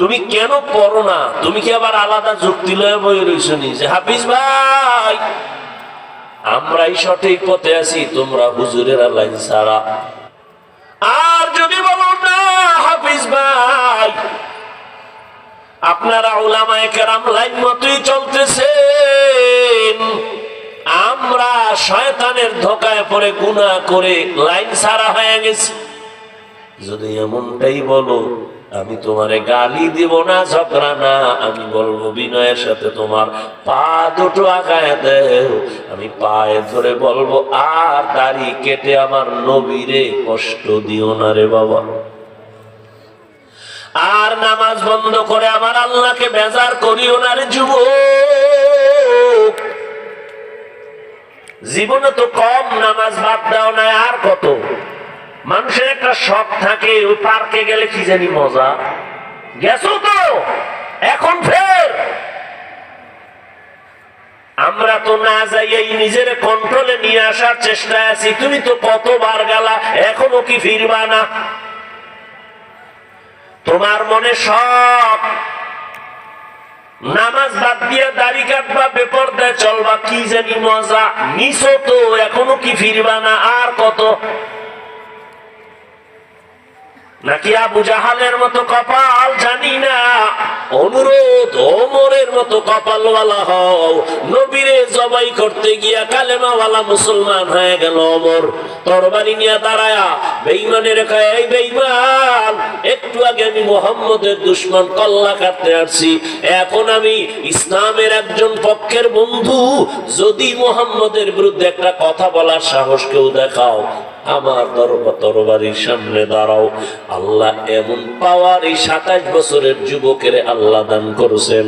তুমি কেন পড়ো না? তুমি কি আবার আলাদা যুক্তি লয়ে বই রইছো নি যে হাফিজ ভাই! আমরাই সঠিক পথে আছি, তোমরা হুজুরের লাইন ছাড়া। আর যদি বলো না, হাফিজ ভাই, আপনারা ওলামায়ে কেরাম লাইন মতোই চলতেছেন। আমরা শয়তানের ধোকায় পড়ে গুনাহ করে লাইন ছাড়া হয়ে গেছি। যদি এমনটাই বলো আমি তোমারে গালি দিব না, ঝগড়া না। আমি বলব, বিনয়ের সাথে তোমার পা দুটো আগায় দেও আমি পায়ে ধরে বলব, আর দাড়ি কেটে আমার নবীরে কষ্ট দিও না রে বাবা। আর নামাজ বন্ধ করে আমার আল্লাহকে বেজার করিও না রে যুব জীবনে তো কম নামাজ বাদ দাও না আর কত? মানুষের একটা শখ থাকে ওই পার্কে গেলে কি জানি মজা? গেছো তো? এখন ফের। আমরা তো না যাইয়াই নিজের কন্ট্রোলে নিয়ে আসার চেষ্টায় আছি, তুমি তো কতবার গেলা, এখনও কি ফিরবা না? তোমার মনে সব নামাজ বাদ দিয়ে দাড়ি কাটবা, বেপরদায় চলবা, কি জানি মজা? নিছো তো, এখনও কি ফিরবা না? আর কত? নাকি আবু জাহালের মতো কপাল জানি না? অনুরোধ, ওমরের মতো কপালওয়ালা হও। নবীরে জবাই করতে গিয়া কালেমাওয়ালা মুসলমান হয়ে গেল অমর তরবারি নিয়ে দাঁড়ায়া বেইমানের এই বেইমান একটু আগে আমি মোহাম্মদের দুশ্মন কল্লা কাটতে আসছি। এখন আমি ইসলামের একজন পক্ষের বন্ধু। যদি মোহাম্মদের বিরুদ্ধে একটা কথা বলার সাহস কেউ দেখাও। আমার তরবারির সামনে দাঁড়াও। আল্লাহ এমন পাওয়ার এই সাতাশ বছরের যুবকের আল্লাহ দান করেছেন।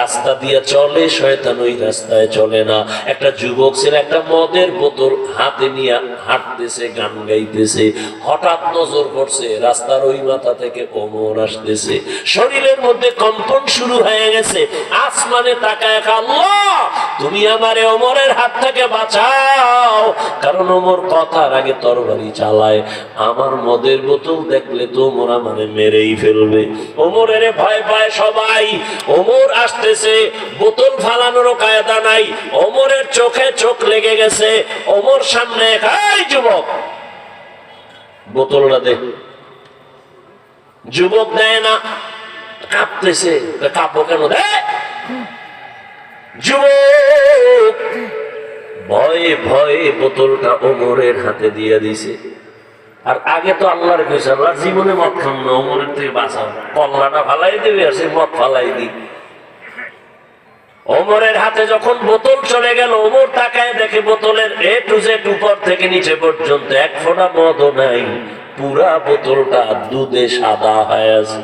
রাস্তা দিয়ে চলে, শয়তান ওই রাস্তায় চলে না। একটা যুবক ছিল, একটা মদের বোতল হাতে নিয়ে হাঁটতেছে, গান গাইতেছে। হঠাৎ নজর পড়ছে, রাস্তার ওই মাথা থেকে কোমর আসতেছে। শরীরের মধ্যে কম্পন শুরু হয়ে গেছে। আসমানে তাকায়, আল্লাহ, তুমি আমারে অমরের হাত থেকে বাঁচাও। কারণ ওমর কথার আগে তরবারি চালায়। আমার মদের বোতল দেখলে তো ওমর আমারে মেরেই ফেলবে। ওমরের ভয় পায় সবাই। ওমর আসতেছে, বোতল ফালানোরও কায়দা নাই। ওমরের চোখে চোখ লেগে গেছে। ওমর সামনে এই যুবক! বোতলটা দেখ যুবক দেয় না, কাঁপতেছে। কাঁপো কেন? দেয় যুবক! ভয়ে ভয়ে বোতলটা ওমরের হাতে দিয়ে দিছে। আর আগে তো আল্লাহর আল্লাহ, জীবনে মদ খাম না, ওমরের থেকে বাঁচাও কল্লাটা ফালাই দেবে, আর সে মদ ফালাই দি ওমরের হাতে যখন বোতল চলে গেল, ওমর তাকায় দেখে বোতলের এ টু জেড উপর থেকে নিচে পর্যন্ত এক ফোঁটা মদও নাই, পুরা বোতলটা দুধে সাদা হয়ে আছে।